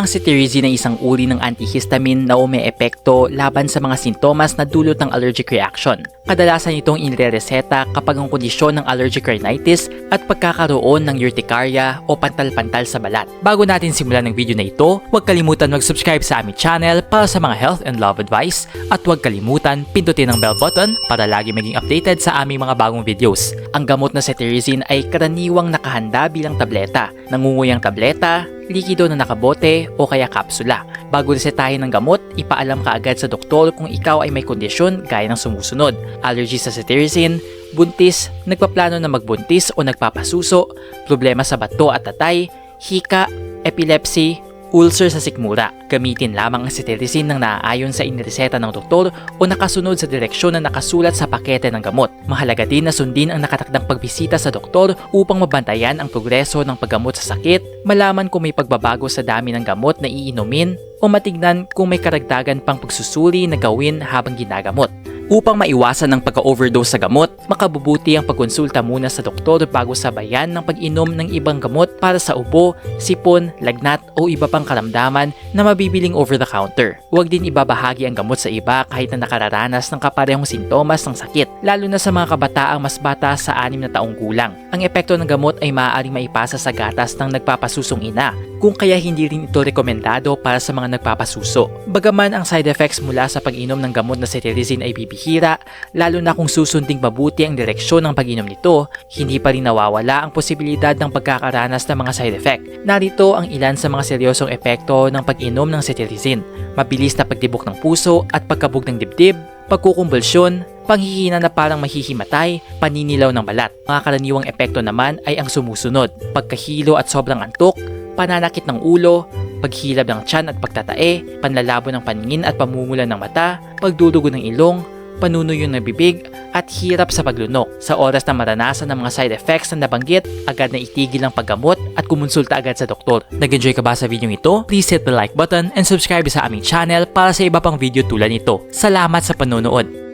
Ang cetirizine ay isang uri ng antihistamine na umeepekto laban sa mga sintomas na dulot ng allergic reaction. Kadalasan itong inirereseta kapag ang kondisyon ng allergic rhinitis at pagkakaroon ng urticaria o pantal-pantal sa balat. Bago natin simulan ng video na ito, huwag kalimutan mag-subscribe sa aming channel para sa mga health and love advice at huwag kalimutan pindutin ang bell button para lagi maging updated sa aming mga bagong videos. Ang gamot na cetirizine ay karaniwang nakahanda bilang tableta, nangunguyang tableta, likido na nakabote o kaya kapsula. Bago resetahin ng gamot, ipaalam ka agad sa doktor kung ikaw ay may kondisyon gaya ng sumusunod. Allergy sa cetirizine, buntis, nagpaplano na magbuntis o nagpapasuso, problema sa bato at tatay, hika, epilepsy, ulcer sa sikmura. Gamitin lamang ang cetirizine ng naaayon sa inireseta ng doktor o nakasunod sa direksyon na nakasulat sa pakete ng gamot. Mahalaga din na sundin ang nakatakdang pagbisita sa doktor upang mabantayan ang progreso ng paggamot sa sakit, malaman kung may pagbabago sa dami ng gamot na iinumin, o matignan kung may karagdagan pang pagsusuri na gawin habang ginagamot. Upang maiwasan ang pagka-overdose sa gamot, makabubuti ang pagkonsulta muna sa doktor bago sabayan ng pag-inom ng ibang gamot para sa ubo, sipon, lagnat o iba pang karamdaman na mabibiling over-the-counter. Huwag din ibabahagi ang gamot sa iba kahit na nakararanas ng kaparehong sintomas ng sakit, lalo na sa mga kabataang mas bata sa 6 na taong gulang. Ang epekto ng gamot ay maaaring maipasa sa gatas ng nagpapasusong ina, kung kaya hindi rin ito rekomendado para sa mga nagpapasuso. Bagaman ang side effects mula sa pag-inom ng gamot na cetirizine ay bibihira, lalo na kung susunding mabuti ang direksyon ng pag-inom nito, hindi pa rin nawawala ang posibilidad ng pagkakaranas ng mga side effect. Narito ang ilan sa mga seryosong epekto ng pag-inom ng cetirizine. Mabilis na pagtibok ng puso at pagkabog ng dibdib, pagkukumbulsyon, panghihina na parang mahihimatay, paninilaw ng balat. Mga karaniwang epekto naman ay ang sumusunod, pagkahilo at sobrang antok, pananakit ng ulo, paghilab ng tiyan at pagtatae, panlalabo ng paningin at pamumula ng mata, pagdudugo ng ilong, panunuyo ng bibig, at hirap sa paglunok. Sa oras na maranasan ng mga side effects na nabanggit, agad na itigil ang paggamot at kumonsulta agad sa doktor. Nag-enjoy ka ba sa video ito? Please hit the like button and subscribe sa aming channel para sa iba pang video tulad nito. Salamat sa panonood!